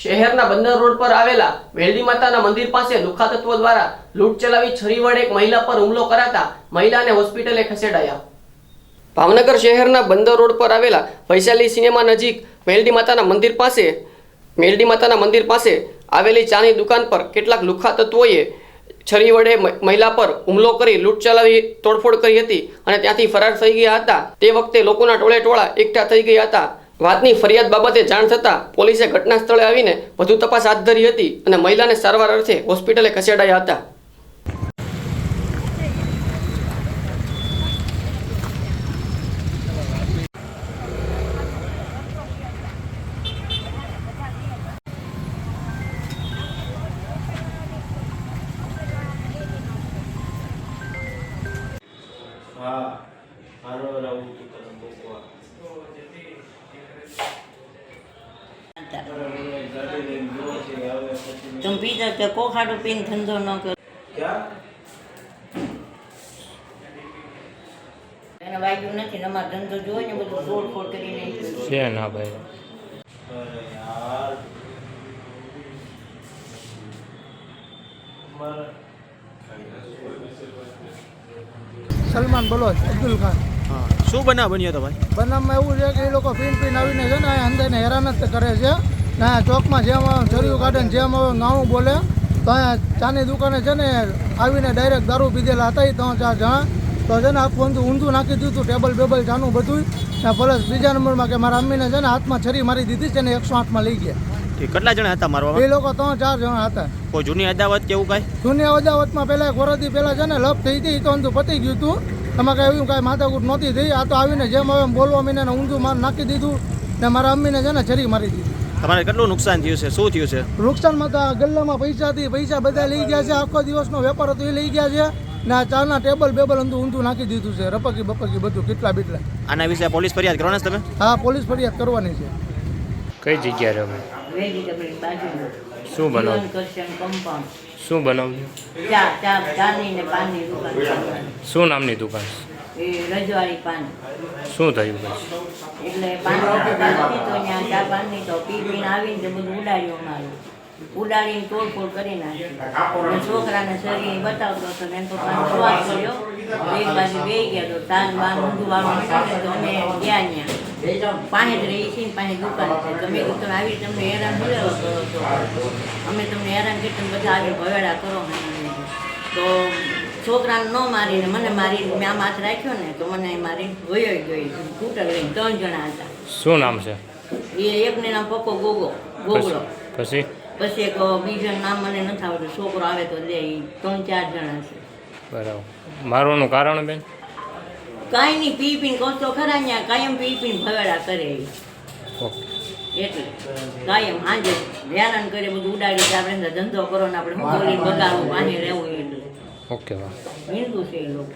શહેરના બંદર રોડ પર આવેલા વેલડી માતાના મંદિર પાસે લુખા તત્વો દ્વારા લૂંટ ચલાવી છરી વડે એક મહિલા પર હુમલો કરાતા મહિલાને હોસ્પિટલે ખસેડાયા. ભાવનગર શહેરના બંદર રોડ પર આવેલા વૈશાલી સિનેમા નજીક વેલડી માતાના મંદિર પાસે મેલડી માતાના મંદિર પાસે આવેલી ચાની દુકાન પર કેટલાક લુખા તત્વોએ છરી વડે મહિલા પર હુમલો કરી લૂંટ ચલાવી તોડફોડ કરી હતી અને ત્યાંથી ફરાર થઈ ગયા હતા. તે વખતે લોકોના ટોળે ટોળા એકઠા થઈ ગયા હતા. વાતની ફરિયાદ બાબતે જાણ થતાં પોલીસે ઘટના સ્થળે આવીને વધુ તપાસ હાથ ધરી હતી અને મહિલાને સારવાર અર્થે હોસ્પિટલે ખસેડાયા હતા. હા હારો રહું તું તને મૂકવા ગાડી લઈને ગયો છે હવે પછી તમે પીતા તો કોખાડું પીને ધંધો ન કરો ક્યાં એને વાગ્યું નથી ને અમારો ધંધો જોઈ ને બધું તોડફોડ કરીને છે ના ભાઈ અરે યાર મારે સલમાન બલોચ અબ્દુલ ખાન શું બનાવ બન્યો તો ભાઈ? બનાવમાં એવું છે કે એ લોકો પીન પીન આવીને છે ને અંદરને હેરાન જ કરે છે. ને ચોકમાં જેમ ચરિયું કાઢે ને જેમ નાણું બોલે તો ચાની દુકાને છે ને આવીને ડાયરેક્ટ દારૂ પીધેલા હતા એ ત્રણ ચાર જણા. તો છે ને આખું ઊંધું ઊંધું નાખી દીધું ટેબલ બેબલ ચાનું બધું ને પ્લસ બીજા નંબરમાં કે મારા અમ્મીને છે ને હાથમાં છરી મારી દીધી છે ને એકસો આઠમાં લઈ ગયા. કેટલા જણા હતા મારવા એ લોકો ત્રણ ચાર જણા હતા. કોઈ જૂની અદાવત કે એવું કાંઈ? જૂની અદાવતમાં પહેલાં એક વરસથી પહેલાં છે ને લપ થઈ હતી તો અંધું પતી ગયું હતું એમાં કાંઈ એવું કાંઈ માથાકૂટ નહોતી થઈ. આ તો આવીને જેમ હવે એમ બોલવા મીને ઊંધું માર નાખી દીધું ને મારા અમ્મીને છે ને છરી મારી દીધી. તમારે કેટલું નુકસાન થયું છે? શું થયું છે? નુકસાનમાં તો આ ગલ્લામાં પૈસા થી પૈસા બધા લઈ ગયા છે. આખો દિવસનો વેપાર હતો એ લઈ ગયા છે. ને આ ચાના ટેબલ બેબલ અંધું ઊંધું નાખી દીધું છે. રપકી બપકી બધું કેટલા બીટલા. આના વિશે પોલીસ ફરિયાદ કરવાના તમે? હા પોલીસ ફરિયાદ કરવાની છે. કઈ જગ્યાએ રહે વેજીટેબલ બાજુમાં. શું બનાવ? કરશન કમ્પાઉન્ડ શું બનાવ્યું ચા ચા ચાની ને પાનની દુકાન શું નામની દુકાન? એ રજવાળી પાન. શું થયું પછી? એટલે પાન હતી તો ત્યાં ચા પાનની તો પી પીને આવીને તે બધું ઉડાડ્યું અમારું ઉડાડીને તોડફોડ કરી નાખી. છોકરાને શરીર બતાવતો હતો ને તો પાન શ્વાસ કર્યો એક બાજુ બે ગયા તો તાન બાન ઊંધું વાળું તો અમે ગયા ત્યાં. પાસે જ રહી છીએ પાસે દુકાન છે. તમે તમે આવી તમને હેરાન બોલાવો કરો છો. અમે તમને હેરાન કરી તમે બધા આવી ભવેડા કરો તો છોકરાને ન મારીને મને મારી મેં આમ હાથ રાખ્યો ને તો મને મારી વયો ગઈ સ્કૂટર લઈને ત્રણ જણા હતા. શું નામ છે? એ એકને નામ પપ્પો ગોગો ગોગડો. પછી? પછી? એક બીજાનું નામ મને નથી આવડતું છોકરો આવે તો લે ત્રણ ચાર જણા છે. બરાબર. મારવાનું કારણ બેન? કાંઈ નહીં પી પીને કહો તો ખરા અહીંયા કાયમ પી પીને ભવેડા કરે એટલે કાયમ સાંજે હેરાન કરે બધું ઉડાડી આપણે ધંધો કરો ને આપણે શું બગાડવું પાસે રહેવું એટલે. ઓકે વાહ હિન્દુ છે એ લોકો.